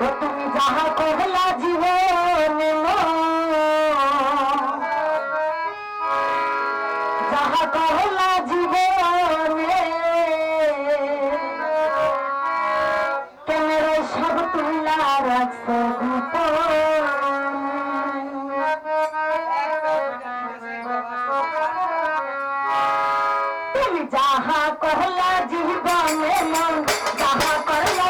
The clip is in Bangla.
ও তুমি যাহা কহলা জীবন যাহা কহলা জীবন কেমন সব তুলা রাখছ তুমি যাহা কহলা জীবন মন যাহা করলা